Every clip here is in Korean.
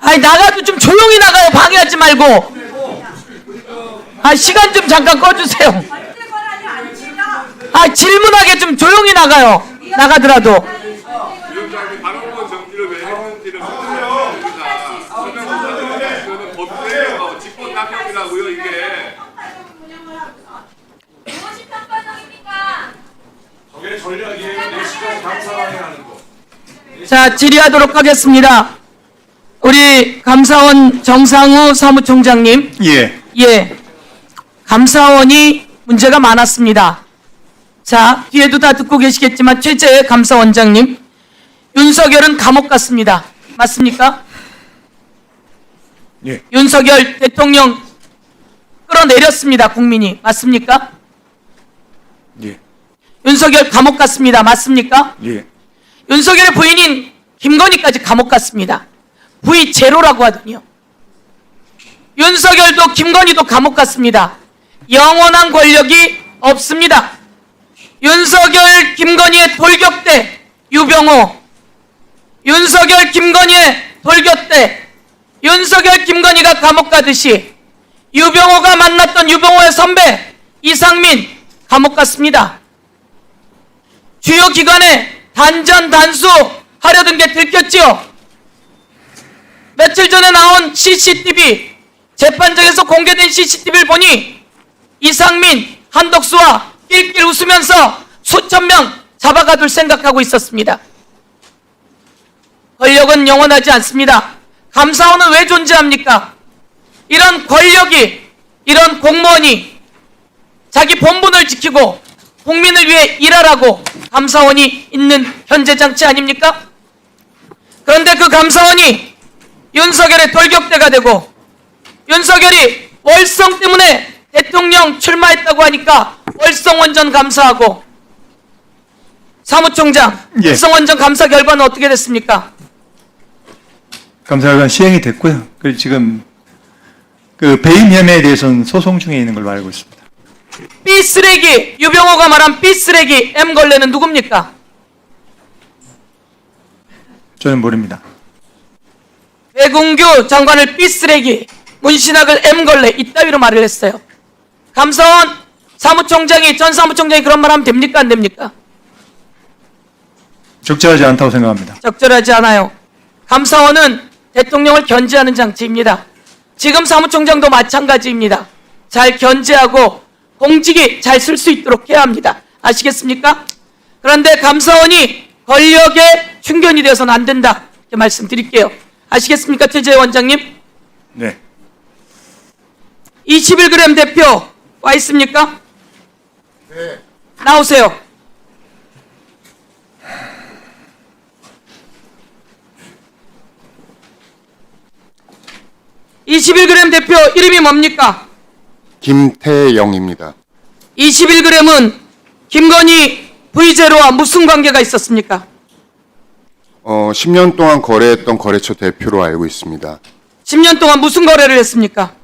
아니 나가도 좀 조용히 나가요. 방해하지 말고. 아 시간 좀 잠깐 꺼주세요. 아 질문하게 좀 조용히 나가요. 나가더라도. 저게 전략이에요. 4시간 감사하게 하는 거. 자 질의하도록 하겠습니다. 우리 감사원 정상우 사무총장님. 예. 예. 감사원이 문제가 많았습니다. 자, 뒤에도 다 듣고 계시겠지만 최재 감사원장님. 윤석열은 감옥 갔습니다. 맞습니까? 예. 윤석열 대통령 끌어내렸습니다. 국민이. 맞습니까? 예. 윤석열 감옥 갔습니다. 맞습니까? 예. 윤석열의 부인인 김건희까지 감옥 갔습니다. 부이 제로라고 하더니요. 윤석열도 김건희도 감옥 갔습니다. 영원한 권력이 없습니다. 윤석열 김건희의 돌격대 유병호 윤석열 김건희의 돌격대 윤석열 김건희가 감옥 가듯이 유병호가 만났던 유병호의 선배 이상민 감옥 갔습니다. 주요 기관에 단전 단수 하려던 게 들켰지요. 며칠 전에 나온 CCTV 재판장에서 공개된 CCTV를 보니 이상민, 한덕수와 낄낄 웃으면서 수천 명 잡아가둘 생각하고 있었습니다. 권력은 영원하지 않습니다. 감사원은 왜 존재합니까? 이런 권력이, 이런 공무원이 자기 본분을 지키고 국민을 위해 일하라고 감사원이 있는 현재 장치 아닙니까? 그런데 그 감사원이 윤석열의 돌격대가 되고 윤석열이 월성 때문에 대통령 출마했다고 하니까 월성 원전 감사하고 사무총장 예. 월성 원전 감사 결과는 어떻게 됐습니까? 감사관 시행이 됐고요. 그리고 지금 그 배임 혐의에 대해서는 소송 중에 있는 걸로 알고 있습니다. B 쓰레기 유병호가 말한 B 쓰레기 M 걸레는 누굽니까? 저는 모릅니다. 배궁규 장관을 B 쓰레기 문신학을 M 걸레 이따위로 말을 했어요. 감사원 사무총장이 전 사무총장이 그런 말 하면 됩니까 안 됩니까? 적절하지 않다고 생각합니다. 적절하지 않아요. 감사원은 대통령을 견제하는 장치입니다. 지금 사무총장도 마찬가지입니다. 잘 견제하고 공직이 잘 쓸 수 있도록 해야 합니다. 아시겠습니까? 그런데 감사원이 권력에 충견이 되어서는 안 된다. 이렇게 말씀드릴게요. 아시겠습니까, 최재 원장님? 네. 21g 대표 와 있습니까? 네. 나오세요. (21g) 대표 이름이 뭡니까? 김태영입니다. 21g은 김건희 V제로와 무슨 관계가 있었습니까? 어, 10년 동안 거래했던 거래처 대표로 알고 있습니다. 10년 동안 무슨 거래를 했습니까?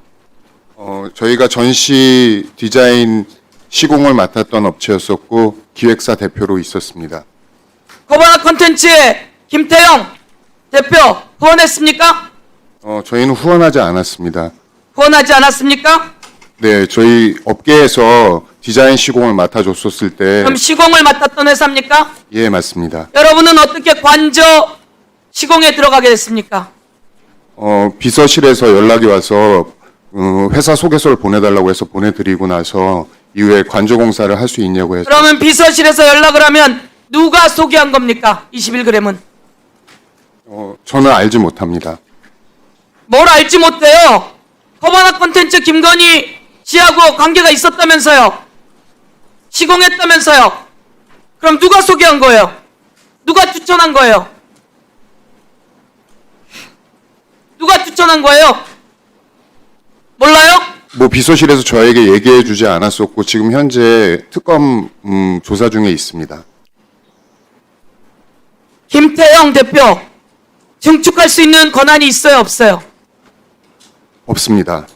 어, 저희가 전시 디자인 시공을 맡았던 업체였었고 기획사 대표로 있었습니다. 코바나 컨텐츠의 김태영 대표 후원했습니까? 어, 저희는 후원하지 않았습니다. 후원하지 않았습니까? 네, 저희 업계에서 디자인 시공을 맡아줬었을 때, 그럼 시공을 맡았던 회사입니까? 예, 맞습니다. 여러분은 어떻게 관저 시공에 들어가게 됐습니까? 어, 비서실에서 연락이 와서 어, 회사 소개서를 보내달라고 해서 보내드리고 나서 이후에 관조공사를 할 수 있냐고 해서 그러면 비서실에서 연락을 하면 누가 소개한 겁니까? 21g은. 어, 저는 알지 못합니다. 뭘 알지 못해요. 허바나 콘텐츠 김건희 씨하고 관계가 있었다면서요. 시공했다면서요. 그럼 누가 소개한 거예요? 누가 추천한 거예요? 누가 추천한 거예요? 몰라요? 뭐 비서실에서 저에게 얘기해 주지 않았었고 지금 현재 특검 음, 조사 중에 있습니다. 김태형 대표 증축할 수 있는 권한이 있어요, 없어요? 없습니다.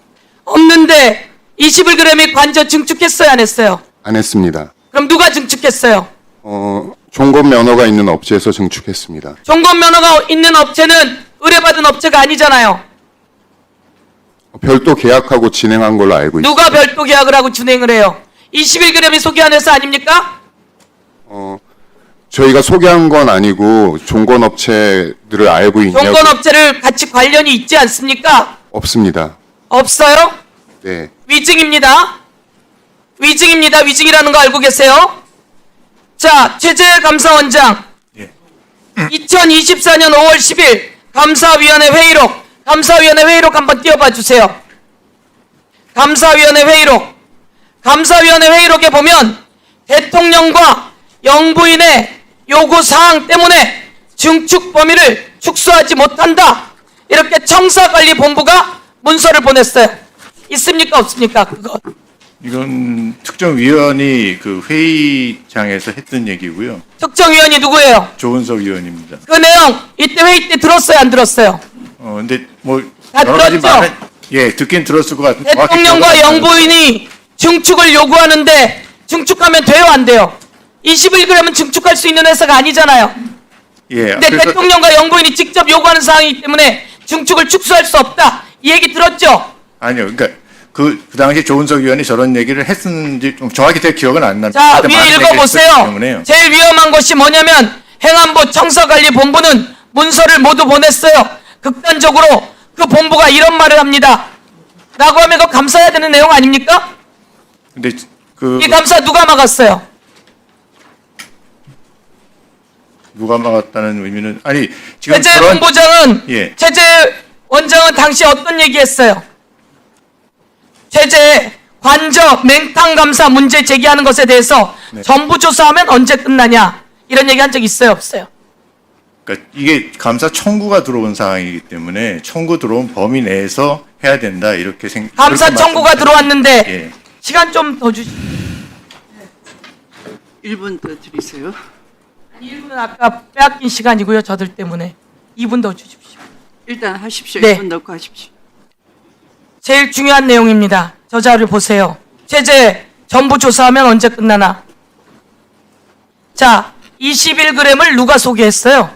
없는데 21g이 관저 증축했어요, 안 했어요? 안 했습니다. 그럼 누가 증축했어요? 어, 종건 면허가 있는 업체에서 증축했습니다. 종건 면허가 있는 업체는 의뢰받은 업체가 아니잖아요. 별도 계약하고 진행한 걸로 알고 있습니다. 누가 별도 계약을 하고 진행을 해요? 21g이 소개한 회사 아닙니까? 어, 저희가 소개한 건 아니고 종건 업체들을 알고 있냐고 종건 업체를 같이 관련이 있지 않습니까? 없습니다. 없어요? 네. 위증입니다. 위증입니다. 위증이라는 거 알고 계세요? 자, 최재 감사원장. 예. 2024년 5월 10일 감사위원회 회의록, 감사위원회 회의록 한번 띄워봐 주세요. 감사위원회 회의록. 감사위원회 회의록에 보면 대통령과 영부인의 요구 사항 때문에 증축 범위를 축소하지 못한다. 이렇게 청사관리본부가 문서를 보냈어요. 있습니까 없습니까? 그거. 이건 특정 위원이 그 회의장에서 했던 얘기고요. 특정위원이 누구예요? 조은석 위원입니다. 그 내용 이때 회의 때 들었어요 안 들었어요? 어 근데 뭐 다 여러 가지 들었죠? 말은 예 듣긴 들었을 것 같은데 정확히 대통령과 기억은 안 나요. 영부인이 증축을 요구하는데 증축하면 돼요 안 돼요? 21g은 증축할 수 있는 회사가 아니잖아요. 예. 근데 그래서 대통령과 영부인이 직접 요구하는 사항이기 때문에 증축을 축소할 수 없다. 이 얘기 들었죠? 아니요. 그러니까 그, 그 당시 조은석 위원이 저런 얘기를 했는지 좀 정확히 제 기억은 안 납니다. 자, 그때 위에 많은 얘기를 했었기 읽어보세요. 제일 위험한 것이 뭐냐면 행안부 청사관리본부는 문서를 모두 보냈어요. 극단적으로 그 본부가 이런 말을 합니다. 라고 하면 그거 감사해야 되는 내용 아닙니까? 근데 그 이 감사 누가 막았어요? 누가 막았다는 의미는 아니 지금 최재 그런 본부장은 예. 최재 원장은 당시 어떤 얘기했어요? 최재 관저 맹탕 감사 문제 제기하는 것에 대해서 네. 전부 조사하면 언제 끝나냐 이런 얘기 한 적 있어요 없어요? 그러니까 이게 감사 청구가 들어온 상황이기 때문에 청구 들어온 범위 내에서 해야 된다 이렇게 생. 감사 청구가. 들어왔는데 예. 시간 좀 더 주시. 1분 더 드리세요. 1분은 아까 빼앗긴 시간이고요 저들 때문에 2분 더 주십시오. 일단 하십시오. 네. 1분 넣고 하십시오. 제일 중요한 내용입니다. 저 자료 보세요. 최재 전부 조사하면 언제 끝나나? 자, 21g을 누가 소개했어요?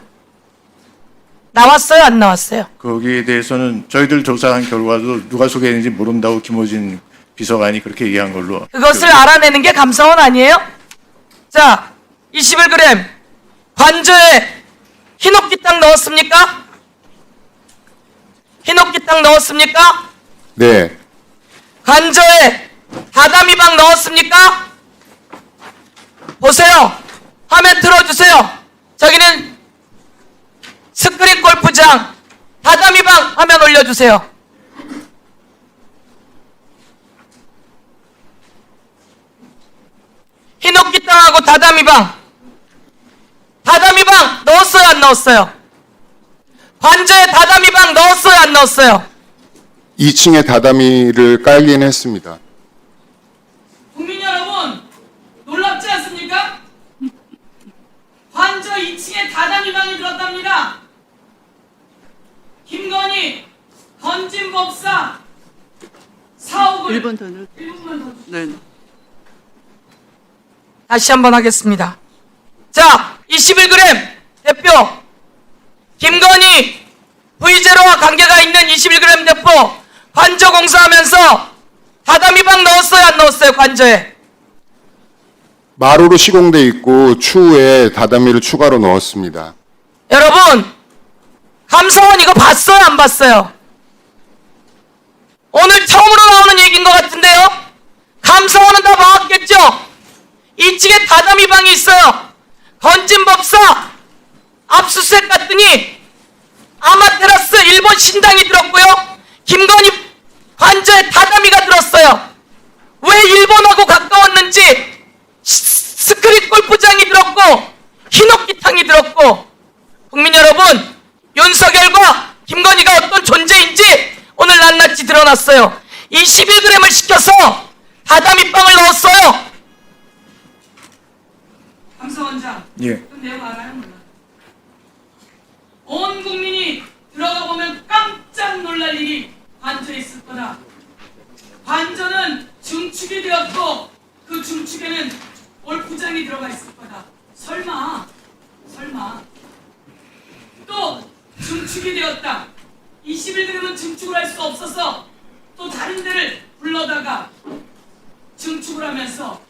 나왔어요, 안 나왔어요? 거기에 대해서는 저희들 조사한 결과도 누가 소개했는지 모른다고 김호진 비서관이 그렇게 얘기한 걸로. 그것을 알아내는 게 감사원 아니에요? 자, 21g 관저에 흰옥기탕 넣었습니까? 흰옥기탕 넣었습니까? 네. 관저에 다다미방 넣었습니까? 보세요. 화면 틀어주세요. 저기는 스크린 골프장 다다미방 화면 올려주세요. 흰옥기 땅하고 다다미방 다다미방 넣었어요 안 넣었어요? 관저에 다다미방 넣었어요 안 넣었어요? 2층에 다다미를 깔긴 했습니다. 국민 여러분 놀랍지 않습니까? 관저 2층에 다다미방이 들었답니다. 김건희 건진 법사 사옥을 1분 더 넣. 1분만 더 네. 다시 한번 하겠습니다. 자, 21g 대표 김건희 V제로와 관계가 있는 21g 대표 관저 공사하면서 다다미방 넣었어요 안 넣었어요 관저에? 마루로 시공돼 있고 추후에 다다미를 추가로 넣었습니다. 여러분 감사원 이거 봤어요 안 봤어요? 오늘 처음으로 나오는 얘기인 것 같은데요? 감사원은 다 봐왔겠죠? 2층에 다다미 방이 있어요. 건진 법사 압수수색 갔더니 아마테라스 일본 신당이 들었고요. 김건희 관저에 다다미가 들었어요. 왜 일본하고 스- 스크린 골프장이 들었고 흰옥기탕이 들었고 국민 여러분 윤석열과 김건희가 어떤 존재인지 오늘 낱낱이 드러났어요. 21g을 시켜서 다다미빵을 넣었어요. 감사원장, 예. 그 내용 알아요? 온 국민이 들어가 보면 깜짝 놀랄 일이 관저에 있을 거다. 관저는 중축이 되었고 그 중축에는 골프장이 들어가 있을 거다. 설마 증축이 되었다. 21g은 증축을 할 수 없어서 또 다른 데를 불러다가 증축을 하면서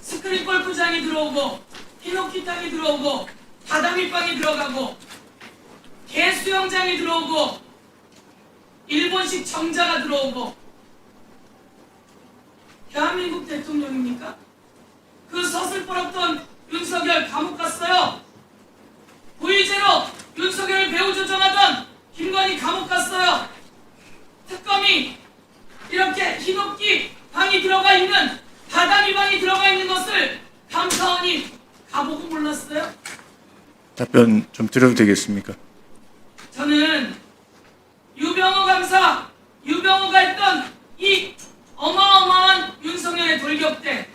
스크린 골프장이 들어오고 히노키탕이 들어오고 다다미빵이 들어가고 개수영장이 들어오고 일본식 정자가 들어오고 대한민국 대통령입니까? 그 서슬퍼럽던 윤석열 감옥 갔어요. 고의제로 윤석열을 배후 조정하던 김건희 감옥 갔어요. 특검이 이렇게 희높기 방이 들어가 있는 다다미 방이 들어가 있는 것을 몰랐어요? 답변 좀 드려도 되겠습니까? 저는 유병호 감사, 유병호가 했던 이 어마어마한 윤석열의 돌격대,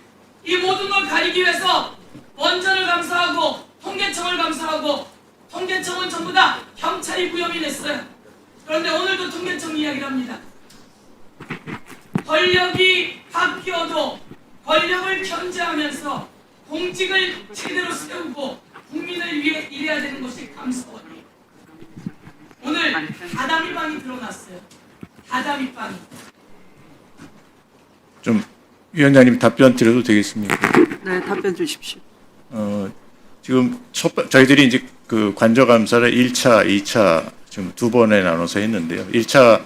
이 모든 걸 가리기 위해서 원전을 감사하고 통계청을 감사하고 통계청은 전부 다 경찰이 구현이 됐어요. 그런데 오늘도 통계청 이야기를 합니다. 권력이 바뀌어도 권력을 견제하면서 공직을 제대로 세우고 국민을 위해 일해야 되는 것이 감사원이에요. 오늘 다다미방이 드러났어요. 다다미방이. 좀 위원장님 답변 드려도 되겠습니까? 네, 답변 주십시오. 어, 지금 첫, 번- 저희들이 이제 그 관저 감사를 1차, 2차 지금 두 번에 나눠서 했는데요. 1차,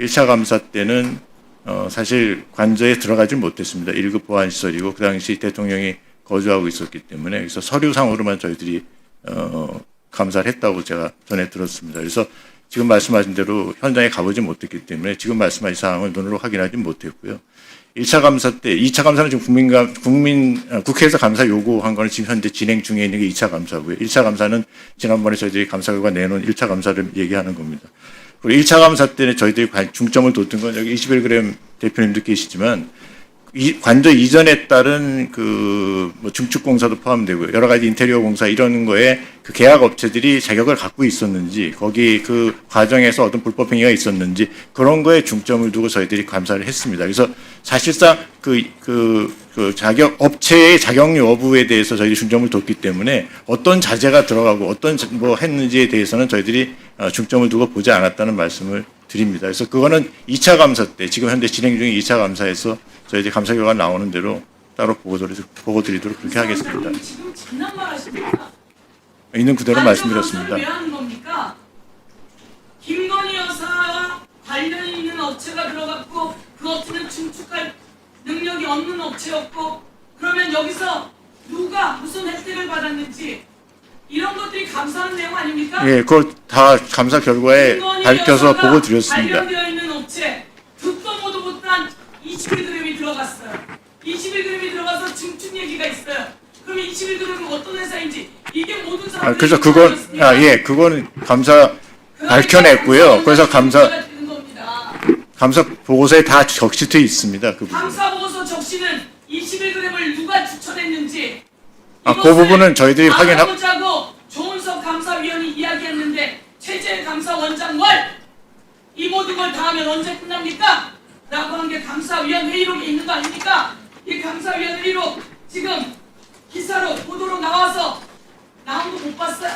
1차 감사 때는 어, 사실 관저에 들어가질 못했습니다. 1급 보안 시설이고 그 당시 대통령이 거주하고 있었기 때문에 그래서 서류상으로만 저희들이 어, 감사를 했다고 제가 전해 들었습니다. 그래서 지금 말씀하신 대로 현장에 가보지 못했기 때문에 지금 말씀하신 사항을 눈으로 확인하지 못했고요. 1차 감사 때, 2차 감사는 지금 국민, 아, 국회에서 감사 요구한 거는 지금 현재 진행 중에 있는 게 2차 감사고요. 1차 감사는 지난번에 저희들이 감사 결과 내놓은 1차 감사를 얘기하는 겁니다. 그리고 1차 감사 때는 저희들이 관- 중점을 뒀던 건 여기 21g 대표님도 계시지만 이 관저 이전에 따른 그 뭐 중축 공사도 포함되고요. 여러 가지 인테리어 공사 이런 거에 그 계약 업체들이 자격을 갖고 있었는지 거기 그 과정에서 어떤 불법 행위가 있었는지 그런 거에 중점을 두고 저희들이 감사를 했습니다. 그래서 사실상 그, 그, 그 자격, 업체의 자격 여부에 대해서 저희들이 중점을 뒀기 때문에 어떤 자재가 들어가고 어떤 자- 뭐 했는지에 대해서는 저희들이 어, 중점을 두고 보지 않았다는 말씀을 드립니다. 그래서 그거는 2차 감사 때, 지금 현재 진행 중인 2차 감사에서 저희들이 감사 결과 나오는 대로 따로 보고 드리도록, 보고 드리도록 그렇게 하겠습니다. 있는 그대로 말씀드렸습니다. 김건희 여사와 관련 있는 업체가 들어갔고 그 업체는 증축할 능력이 없는 업체였고 그러면 여기서 누가 무슨 혜택을 받았는지 이런 것들이 감사하는 내용 아닙니까? 예, 그걸 다 감사 결과에 밝혀서 보고 드렸습니다. 관련되어 있는 업체 듣도 모도 못한 21g이 들어갔어요. 21g이 들어가서 증축 얘기가 있어요. 그럼 21g은 어떤 회사인지 이게 모든 아, 사람들이 그래서 그건, 아, 예, 그거는 감사 밝혀냈고요. 그래서 감사. 감사 보고서에 다 적시돼 있습니다. 그 부분. 감사 보고서 적시는 21g을 누가 추천했는지 아, 그 부분은 저희들이 확인하- 보자고 조은석 감사위원이 이야기했는데 최재 감사 원장 월! 이 모든 걸 다 하면 언제 끝납니까? 라고 한 게 감사위원 회의록에 있는 거 아닙니까? 이 감사위원 회의록 지금 기사로 보도로 나와서 나온 거 못 봤어요?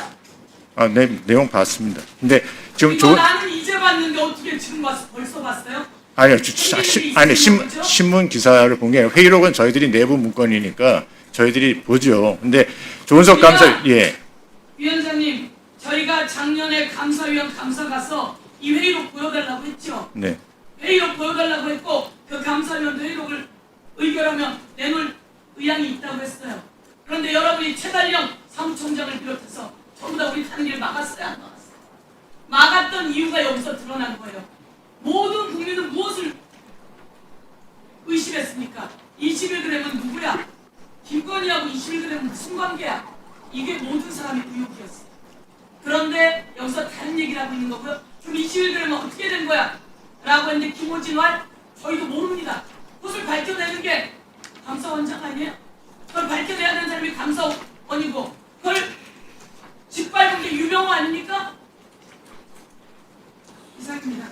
아, 네, 내용 봤습니다. 근데 지금 이거 조, 나는 이제 봤는데 어떻게 지금 봤어? 벌써 봤어요? 아니요, 주- 주- 시- 아니 신, 신문 기사를 본 게 회의록은 저희들이 내부 문건이니까 저희들이 보죠. 근데 조은석 감사, 예, 위원장님, 저희가 작년에 감사위원 감사 가서 이 회의록 보여달라고 했죠. 네, 회의록 보여달라고 했고 그 감사위원 회의록을 의결하면 내놓을 의향이 있다고 했어요. 그런데 여러분이 최달령 사무총장을 비롯해서 전부 다 우리 가는 길 막았어요, 안 막았어요? 막았던 이유가 여기서 드러난 거예요. 모든 국민은 무엇을 의심했습니까? 21g은 누구야? 김건희하고 21g은 무슨 관계야? 이게 모든 사람의 의혹이었어요. 그런데 여기서 다른 얘기를 하고 있는 거고요. 그럼 21g은 어떻게 된 거야? 라고 했는데 김호진 왈 저희도 모릅니다. 그것을 밝혀내는 게 감사 원장 아니에요? 그걸 밝혀내야 되는 사람이 감사원이고 그걸 짓밟은 게 유병호 아닙니까? 이상입니다.